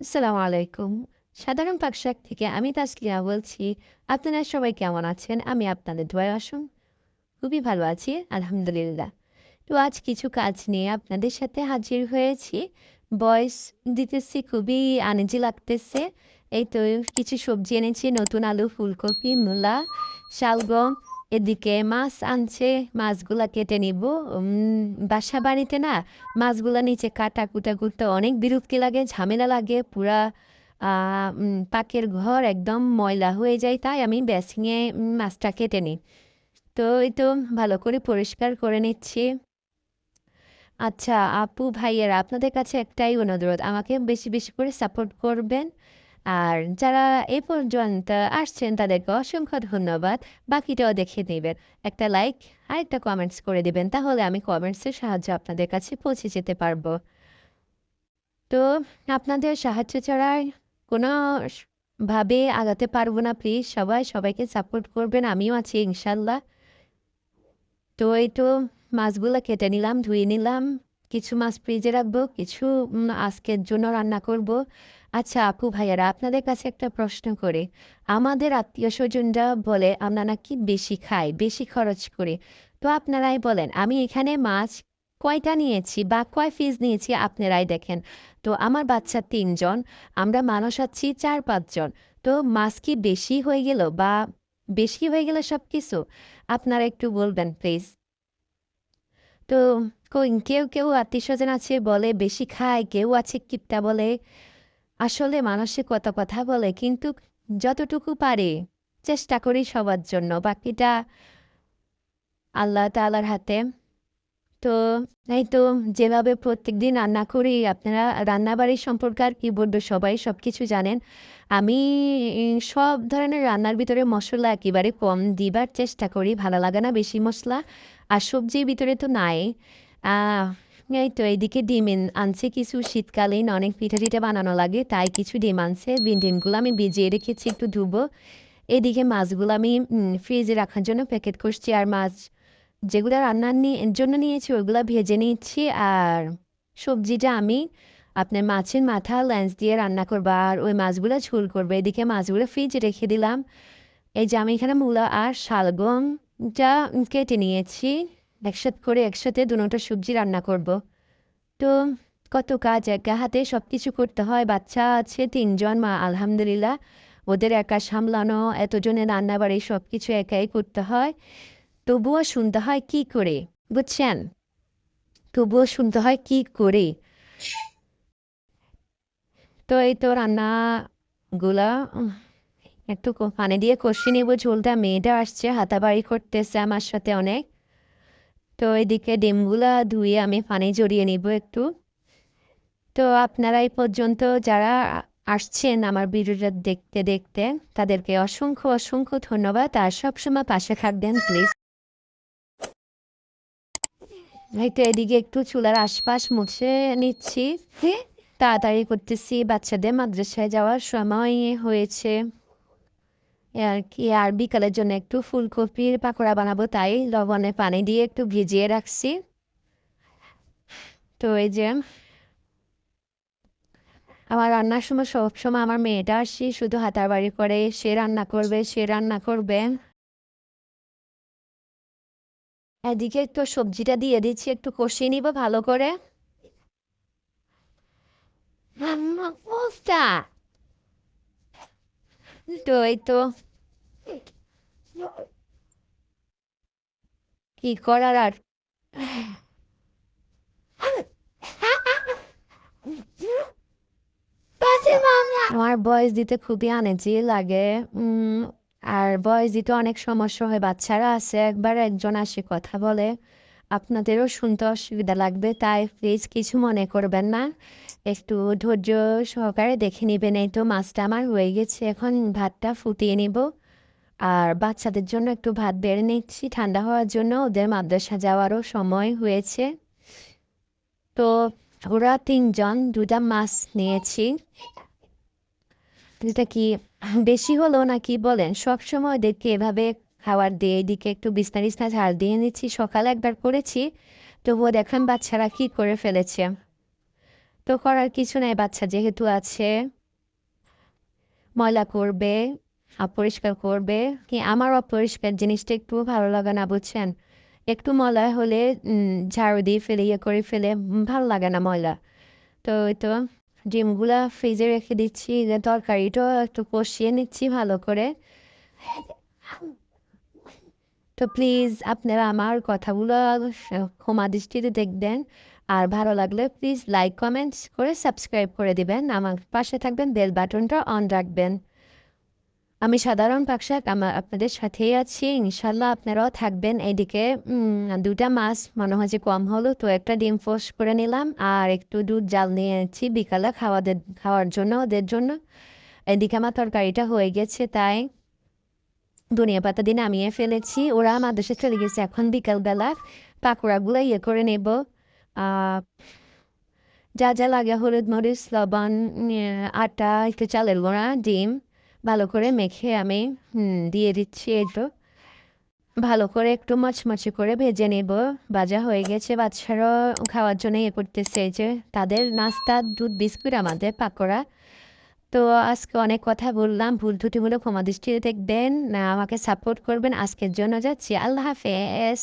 আসসালামু আলাইকুম। সাধারণ পাকশাক থেকে আমি তাসলিয়া বলছি। আপনারা সবাই কেমন আছেন? আমি আপনাদের দোয়ায় আসুন খুবই ভালো আছি, আলহামদুলিল্লাহ। তো আজ কিছু কাজ নিয়ে আপনাদের সাথে হাজির হয়েছি। ভয়েস দিতেছি খুবই আনইজি লাগতেছে। এই তো কিছু সবজি এনেছি নতুন আলু, ফুলকপি, মূলা, শালগম। এদিকে মাছ আনছে, মাছগুলা কেটে নিব। বাসা বাড়িতে না মাছগুলা নিচে কাটা-কুটা করতে অনেক বিরক্তি লাগে, ঝামেলা লাগে। পুরা পাকের ঘর একদম ময়লা হয়ে যায়। তাই আমি বেসিংয়ে মাছটা কেটে নিই। তো এই তো ভালো করে পরিষ্কার করে নিচ্ছি। আচ্ছা আপু, ভাইয়েরা আপনাদের কাছে একটাই অনুরোধ, আমাকে বেশি, বেশি করে সাপোর্ট করবেন। আর যারা এ পর্যন্ত আসছেন তাদেরকে অসংখ্য ধন্যবাদ। বাকিটাও দেখে নেবেন একটা লাইক আর একটা কমেন্টস করে দেবেন তাহলে আমি কমেন্টসের সাহায্যে আপনাদের কাছে পৌঁছে যেতে পারব। তো আপনাদের সাহায্য ছাড়া কোনো ভাবে আগাতে পারব না। প্লিজ সবাই সবাইকে সাপোর্ট করবেন। আমিও আছি ইনশাল্লাহ তো এই তো মাছগুলো কেটে নিলাম, ধুয়ে নিলাম। কিছু মাছ ফ্রিজে রাখব, কিছু আজকের জন্য রান্না করব। আচ্ছা আপু, ভাইয়েরা আপনাদের কাছে একটা প্রশ্ন করে আমাদের আত্মীয় স্বজনরা বলে আমরা নাকি বেশি খাই, বেশি খরচ করি। তো আপনারাই বলেন আমি এখানে মাছ কয়টা নিয়েছি বা কয় পিস নিয়েছি আপনারাই দেখেন। তো আমার বাচ্চা তিনজন আমরা মানুষ আছি ৪-৫ জন। তো মাছ কি বেশি হয়ে গেল বা বেশি হয়ে গেল সবকিছু? আপনারা একটু বলবেন প্লিজ। তো কই কেউ, কেউ আত্মীয়স্বজন আছে বলে বেশি খায়, কেউ আছে কিপটা বলে। আসলে মানুষে কত কথা বলে কিন্তু যতটুকু পারে চেষ্টা করি সবার জন্য। বাকিটা আল্লাহ তাআলার হাতে। তো এই তো যেভাবে প্রত্যেকদিন রান্না করি আপনারা রান্নাবাড়ি সম্পর্কে আর কি বলব সবাই সব কিছু জানেন। আমি সব ধরনের রান্নার ভিতরে মশলা একেবারে কম দিবার চেষ্টা করি। ভালো লাগে না বেশি মসলা। আর সবজির ভিতরে তো নাই। এই তো এইদিকে ডিম আনছে কিছু শীতকালীন, অনেক পিঠা-টিঠা বানানো লাগে। তাই কিছু ডিম আনছে। ডিম ডিমগুলো আমি ভিজিয়ে রেখেছি একটু ধুবো। এদিকে মাছগুলো আমি ফ্রিজে রাখার জন্য প্যাকেট করছি। আর মাছ যেগুলা রান্নার নি, জন্য নিয়েছি ওইগুলো ভেজে নিচ্ছি। আর সবজিটা আমি আপনার মাছের মাথা লেন্স দিয়ে রান্না করব। আর ওই মাছগুলো ঝোল করব। এদিকে মাছগুলো ফ্রিজে রেখে দিলাম। এই যে আমি এখানে মূলা আর শালগমটা কেটে নিয়েছি। একসাথে করে একসাথে দোনোটা সবজি রান্না করব। তো কত কাজ একা হাতে সব কিছু করতে হয়। বাচ্চা আছে তিনজন মা আলহামদুলিল্লাহ। ওদের একা সামলানো, এতজনের রান্নাবাড়ি সবকিছু একাই করতে হয়। তবুও শুনতে হয় কি করে, বুঝছেন? তবুও শুনতে হয় কি করে। তো এই তো রান্নাগুলা একটু পানি দিয়ে কষিয়ে নিব ঝোলটা। মেয়েটা আসছে হাতাবাড়ি করতেছে আমার সাথে অনেক। তো এদিকে ডিমগুলা ধুয়ে আমি পানি জড়িয়ে নিব একটু। তো আপনারা এই পর্যন্ত যারা আসছেন আমার ভিডিওটা দেখতে, দেখতে তাদেরকে অসংখ্য, অসংখ্য ধন্যবাদ। আর সবসময় পাশে থাকবেন প্লিজ। এই তো এদিকে একটু চুলার আশপাশ মুছে নিচ্ছি। তাড়াতাড়ি করতেছি বাচ্চাদের মাদ্রাসায় যাওয়ার সময় হয়েছে। আর কি আর বিকালের জন্য একটু ফুলকপির পাকোড়া বানাবো তাই লবণে পানি দিয়ে একটু ভিজিয়ে রাখছি। তো এই যে আমার রান্নার সময় সবসময় আমার মেয়েটা আসে শুধু হাতাবাড়ি করে। সে রান্না করবে, সে রান্না করবে। এদিকে একটু সবজিটা দিয়ে দিচ্ছি একটু কষিয়ে নিব ভালো করে। তো এই তো কি করার আর? আমার ভয়েস দিতে খুবই আনইজি লাগে। আর বয়স দিতে অনেক সমস্যা হয়। বাচ্চারা আছে একবার একজন আসে কথা বলে। আপনাদেরও শুনতে অসুবিধা লাগবে। তাই প্লিজ কিছু মনে করবেন না। একটু ধৈর্য সহকারে দেখে নেবেন, এই তো মাছটা আমার হয়ে গেছে। এখন ভাতটা ফুটিয়ে নিব। আর বাচ্চাদের জন্য একটু ভাত বেড়ে নিচ্ছি, ঠান্ডা হওয়ার জন্য। ওদের মাদ্রাসা যাওয়ারও সময় হয়েছে। তো ওরা তিনজন দুটা মাছ নিয়েছি। যেটা কি বেশি হলো নাকি বলেন? সবসময় ওদেরকে এভাবে খাবার দিয়ে, এদিকে একটু টিছনা ঝাড় দিয়ে নিচ্ছি। সকালে একবার করেছি। তবুও দেখেন বাচ্চারা কি করে ফেলেছে। তো করার কিছু নেই, বাচ্চা যেহেতু আছে, ময়লা করবে, অপরিষ্কার করবে, কি আমার অপরিষ্কার জিনিসটা একটু ভালো লাগে না, বুঝছেন একটু ময়লা হলে ঝাড়ু দিয়ে ফেলে ইয়ে করে ফেলে ভালো লাগে না ময়লা তো ওই তো, ডিমগুলা ফ্রিজে রেখে দিচ্ছি তরকারিটাও একটু কষিয়ে নিচ্ছি ভালো করে তো প্লিজ আপনারা আমার কথাগুলো ক্ষমা দৃষ্টিতে দেখবেন। আর ভালো লাগলে প্লিজ লাইক কমেন্টস করে সাবস্ক্রাইব করে দিবেন। আমার পাশে থাকবেন বেল বাটনটা অন রাখবেন। আমি সাধারণ পাকশাক আমার আপনাদের সাথেই আছি। ইনশাল্লাহ আপনারাও থাকবেন এইদিকে। দুটা মাছ মনে হয় যে কম হলো, তো একটা ডিম ফোস করে নিলাম। আর একটু দুধ জাল নিয়ে নিয়েছি বিকালে খাওয়াদের খাওয়ার জন্য ওদের জন্য। এদিকে আমার তরকারিটা হয়ে গেছে তাই। ধনিয়া পাতা দিয়ে নামিয়ে ফেলেছি। ওরা মাদ্রাসা চলে গেছে এখন বিকালবেলা। পাকোড়াগুলো ইয়ে করে নেব। যা যা লাগে, হলুদ মরিচ, লবণ আটা, একটু চালের গুঁড়া, ডিম, ভালো করে মেখে আমি দিয়ে দিচ্ছি তো। ভালো করে একটু মচমচে করে ভেজে নেব। ভাজা হয়ে গেছে। বাচ্চারাও খাওয়ার জন্য ইয়ে করতেছে যে, তাদের নাস্তা, দুধ, বিস্কুট, আমাদের পাকোড়া। তো আজকে অনেক কথা বললাম, ভুল ত্রুটিমূলক ক্ষমা দৃষ্টিতে দেখবেন আমাকে সাপোর্ট করবেন। আজকের জন্য যাচ্ছি। আল্লাহ হাফেজ।